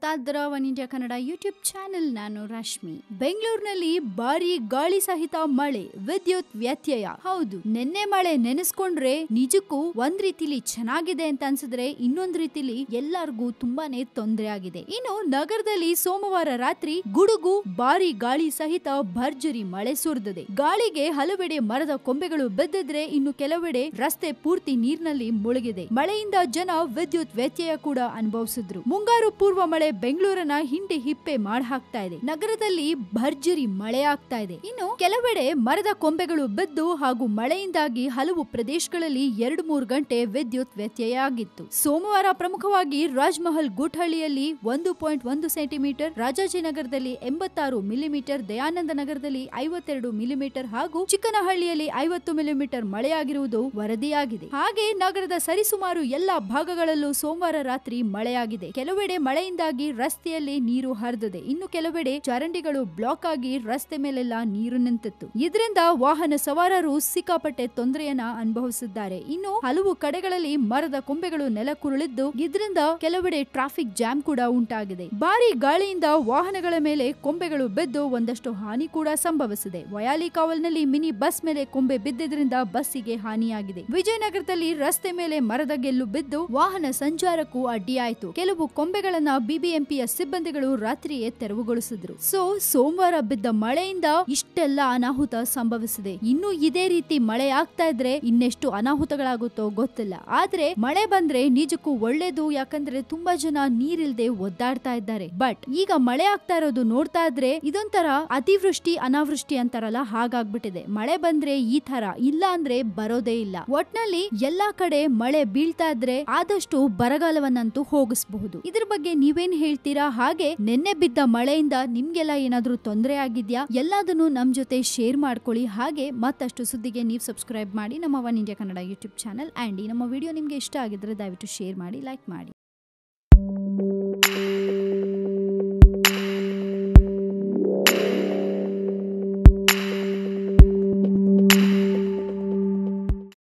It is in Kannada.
ಆದರ one India Kannada YouTube channel. ನಾನು ರಶ್ಮಿ. ಬೆಂಗಳೂರಿನಲ್ಲಿ ಭಾರಿ ಗಾಳಿ ಸಹಿತ ಮಳೆ, ವಿದ್ಯುತ್ ವ್ಯತ್ಯಯ. ಹೌದು, ನಿನ್ನೆ ಮಳೆ ನೆನೆಸ್ಕೊಂಡ್ರೆ ನಿಜಕ್ಕೂ ಒಂದ್ ರೀತಿಲಿ ಚೆನ್ನಾಗಿದೆ ಅಂತ ಅನ್ಸಿದ್ರೆ ಇನ್ನೊಂದ್ ರೀತಿಲಿ ಎಲ್ಲರಿಗೂ ತುಂಬಾನೇ ತೊಂದರೆ ಆಗಿದೆ. ಇನ್ನು ನಗರದಲ್ಲಿ ಸೋಮವಾರ ರಾತ್ರಿ ಗುಡುಗು, ಭಾರಿ ಗಾಳಿ ಸಹಿತ ಭರ್ಜರಿ ಮಳೆ ಸುರಿದಿದೆ. ಗಾಳಿಗೆ ಹಲವೆಡೆ ಮರದ ಕೊಂಬೆಗಳು ಬಿದ್ದಿದ್ರೆ ಇನ್ನು ಕೆಲವೆಡೆ ರಸ್ತೆ ಪೂರ್ತಿ ನೀರಿನಲ್ಲಿ ಮುಳುಗಿದೆ. ಮಳೆಯಿಂದ ಜನ ವಿದ್ಯುತ್ ವ್ಯತ್ಯಯ ಕೂಡ ಅನುಭವಿಸಿದ್ರು. ಮುಂಗಾರು ಪೂರ್ವ ಮಳೆ ಬೆಂಗಳೂರನ್ನ ಹಿಂಡಿ ಹಿಪ್ಪೆ ಮಾಡಿ ಹಾಕ್ತಾ ಇದೆ. ನಗರದಲ್ಲಿ ಭರ್ಜರಿ ಮಳೆ ಆಗ್ತಾ ಇದೆ. ಇನ್ನು ಕೆಲವೆಡೆ ಮರದ ಕೊಂಬೆಗಳು ಬಿದ್ದು ಹಾಗೂ ಮಳೆಯಿಂದಾಗಿ ಹಲವು ಪ್ರದೇಶಗಳಲ್ಲಿ ಎರಡು ಮೂರು ಗಂಟೆ ವಿದ್ಯುತ್ ವ್ಯತ್ಯಯ ಆಗಿತ್ತು. ಸೋಮವಾರ ಪ್ರಮುಖವಾಗಿ ರಾಜ್ಮಹಲ್ ಗುಟ್ಹಳ್ಳಿಯಲ್ಲಿ ಒಂದು ಪಾಯಿಂಟ್ ಒಂದು ಸೆಂಟಿಮೀಟರ್, ರಾಜಾಜಿನಗರದಲ್ಲಿ ಎಂಬತ್ತಾರು ಮಿಲಿಮೀಟರ್, ದಯಾನಂದ ನಗರದಲ್ಲಿ ಐವತ್ತೆರಡು ಮಿಲಿಮೀಟರ್ ಹಾಗೂ ಚಿಕ್ಕನಹಳ್ಳಿಯಲ್ಲಿ ಐವತ್ತು ಮಿಲಿಮೀಟರ್ ಮಳೆಯಾಗಿರುವುದು ವರದಿಯಾಗಿದೆ. ಹಾಗೆ ನಗರದ ಸರಿಸುಮಾರು ಎಲ್ಲಾ ಭಾಗಗಳಲ್ಲೂ ಸೋಮವಾರ ರಾತ್ರಿ ಮಳೆಯಾಗಿದೆ. ಕೆಲವೆಡೆ ಮಳೆಯಿಂದಾಗಿ ರಸ್ತೆಯಲ್ಲಿ ನೀರು ಹರಿದಿದೆ. ಇನ್ನು ಕೆಲವೆಡೆ ಚರಂಡಿಗಳು ಬ್ಲಾಕ್ ಆಗಿ ರಸ್ತೆ ಮೇಲೆಲ್ಲ ನೀರು ನಿಂತಿತ್ತು. ಇದರಿಂದ ವಾಹನ ಸವಾರರು ಸಿಕ್ಕಾಪಟ್ಟೆ ತೊಂದರೆಯನ್ನ ಅನುಭವಿಸಿದ್ದಾರೆ. ಇನ್ನು ಹಲವು ಕಡೆಗಳಲ್ಲಿ ಮರದ ಕೊಂಬೆಗಳು ನೆಲಕ್ಕುರುಳಿದ್ದು, ಇದರಿಂದ ಕೆಲವೆಡೆ ಟ್ರಾಫಿಕ್ ಜಾಮ್ ಕೂಡ ಉಂಟಾಗಿದೆ. ಭಾರಿ ಗಾಳಿಯಿಂದ ವಾಹನಗಳ ಮೇಲೆ ಕೊಂಬೆಗಳು ಬಿದ್ದು ಒಂದಷ್ಟು ಹಾನಿ ಕೂಡ ಸಂಭವಿಸಿದೆ. ವಯಾಲಿ ಕಾವಲ್ನಲ್ಲಿ ಮಿನಿ ಬಸ್ ಮೇಲೆ ಕೊಂಬೆ ಬಿದ್ದಿದ್ರಿಂದ ಬಸ್ಸಿಗೆ ಹಾನಿಯಾಗಿದೆ. ವಿಜಯನಗರದಲ್ಲಿ ರಸ್ತೆ ಮೇಲೆ ಮರದ ಗೆಲ್ಲು ಬಿದ್ದು ವಾಹನ ಸಂಚಾರಕ್ಕೂ ಅಡ್ಡಿಯಾಯಿತು. ಕೆಲವು ಕೊಂಬೆಗಳನ್ನ ಬಿಬಿಎಂಪಿಯ ಸಿಬ್ಬಂದಿಗಳು ರಾತ್ರಿಯೇ ತೆರವುಗೊಳಿಸಿದ್ರು. ಸೊ, ಸೋಮವಾರ ಬಿದ್ದ ಮಳೆಯಿಂದ ಇಷ್ಟೆಲ್ಲ ಅನಾಹುತ ಸಂಭವಿಸಿದೆ. ಇನ್ನು ಇದೇ ರೀತಿ ಮಳೆ ಆಗ್ತಾ ಇದ್ರೆ ಇನ್ನೆಷ್ಟು ಅನಾಹುತಗಳಾಗುತ್ತೋ ಗೊತ್ತಿಲ್ಲ. ಆದ್ರೆ ಮಳೆ ಬಂದ್ರೆ ನಿಜಕ್ಕೂ ಒಳ್ಳೇದು, ಯಾಕಂದ್ರೆ ತುಂಬಾ ಜನ ನೀರಿಲ್ದೆ ಒದ್ದಾಡ್ತಾ ಇದ್ದಾರೆ. ಬಟ್ ಈಗ ಮಳೆ ಆಗ್ತಾ ಇರೋದು ನೋಡ್ತಾ ಇದ್ರೆ ಇದೊಂಥರ ಅತಿವೃಷ್ಟಿ, ಅನಾವೃಷ್ಟಿ ಅಂತಾರಲ್ಲ, ಹಾಗಾಗ್ಬಿಟ್ಟಿದೆ. ಮಳೆ ಬಂದ್ರೆ ಈ ತರ ಇಲ್ಲ ಅಂದ್ರೆ ಬರೋದೇ ಇಲ್ಲ. ಒಟ್ನಲ್ಲಿ ಎಲ್ಲಾ ಕಡೆ ಮಳೆ ಬೀಳ್ತಾ ಇದ್ರೆ ಆದಷ್ಟು ಬರಗಾಲವನ್ನಂತೂ ಹೋಗಿಸಬಹುದು. ಇದ್ರ ಬಗ್ಗೆ ನೀವೇನ್ ಹೇಳ್ತೀರಾ? ಹಾಗೆ ನಿನ್ನೆ ಬಿದ್ದ ಮಳೆಯಿಂದ ನಿಮ್ಗೆಲ್ಲ ಏನಾದ್ರೂ ತೊಂದರೆ ಆಗಿದ್ಯಾ? ಎಲ್ಲದನ್ನು ನಮ್ ಜೊತೆ ಶೇರ್ ಮಾಡ್ಕೊಳ್ಳಿ. ಹಾಗೆ ಮತ್ತಷ್ಟು ಸುದ್ದಿಗೆ ನೀವು ಸಬ್ಸ್ಕ್ರೈಬ್ ಮಾಡಿ ನಮ್ಮ one India Kannada YouTube channel. And ನಮ್ಮ ವಿಡಿಯೋ ನಿಮ್ಗೆ ಇಷ್ಟ ಆಗಿದ್ರೆ ದಯವಿಟ್ಟು ಶೇರ್ ಮಾಡಿ, ಲೈಕ್ ಮಾಡಿ.